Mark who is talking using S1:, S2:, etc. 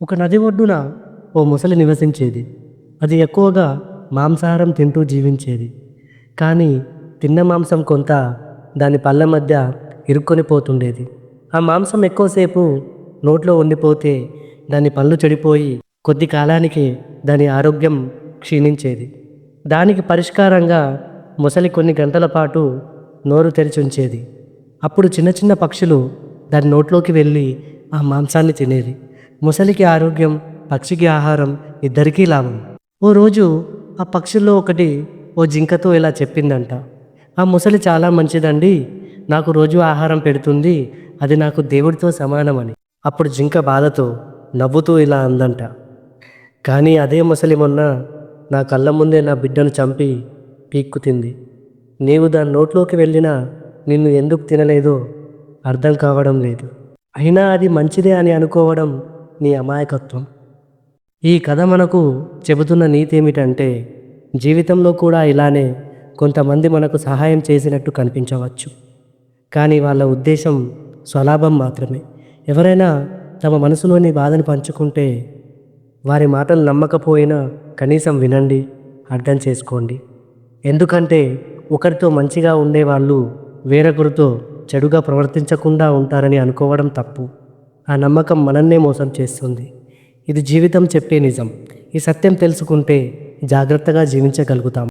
S1: ఒక నది ఒడ్డున ఓ ముసలి నివసించేది. అది ఎక్కువగా మాంసాహారం తింటూ జీవించేది. కానీ తిన్న మాంసం కొంత దాని పళ్ళ మధ్య ఇరుక్కొని పోతుండేది. ఆ మాంసం ఎక్కువసేపు నోట్లో ఉండిపోతే దాని పళ్ళు చెడిపోయి కొద్ది కాలానికి దాని ఆరోగ్యం క్షీణించేది. దానికి పరిష్కారంగా ముసలి కొన్ని గంటల పాటు నోరు తెరిచి ఉంచేది. అప్పుడు చిన్న చిన్న పక్షులు దాని నోట్లోకి వెళ్ళి ఆ మాంసాన్ని తినేది. ముసలికి ఆరోగ్యం పక్షికి ఆహారం ఇద్దరికీ లాభం. ఓ రోజు ఆ పక్షుల్లో ఒకటి ఓ జింకతో ఇలా చెప్పిందంట. ఆ ముసలి చాలా మంచిదండి. నాకు రోజు ఆహారం పెడుతుంది. అది నాకు దేవుడితో సమానమని. అప్పుడు జింక బాధతో నవ్వుతూ ఇలా అందంట. కానీ అదే ముసలి మొన్న నా కళ్ళ ముందే నా బిడ్డను చంపి పీక్కుతింది. నీవు దాని నోట్లోకి వెళ్ళినా నిన్ను ఎందుకు తినలేదో అర్థం కావడం లేదు. అయినా అది మంచిదే అని అనుకోవడం నీ అమాయకత్వం. ఈ కథ మనకు చెబుతున్న నీతి ఏమిటంటే జీవితంలో కూడా ఇలానే కొంతమంది మనకు సహాయం చేసినట్టు కనిపించవచ్చు. కానీ వాళ్ళ ఉద్దేశం స్వలాభం మాత్రమే. ఎవరైనా తమ మనసులోని బాధను పంచుకుంటే వారి మాటలు నమ్మకపోయినా కనీసం వినండి అర్థం చేసుకోండి. ఎందుకంటే ఒకరితో మంచిగా ఉండేవాళ్ళు వేరొకరితో చెడుగా ప్రవర్తించకుండా ఉంటారని అనుకోవడం తప్పు. ఆ నమ్మకం మనల్నే మోసం చేస్తుంది. ఇది జీవితం చెప్పే నిజం. ఈ సత్యం తెలుసుకుంటే జాగ్రత్తగా జీవించగలుగుతాం.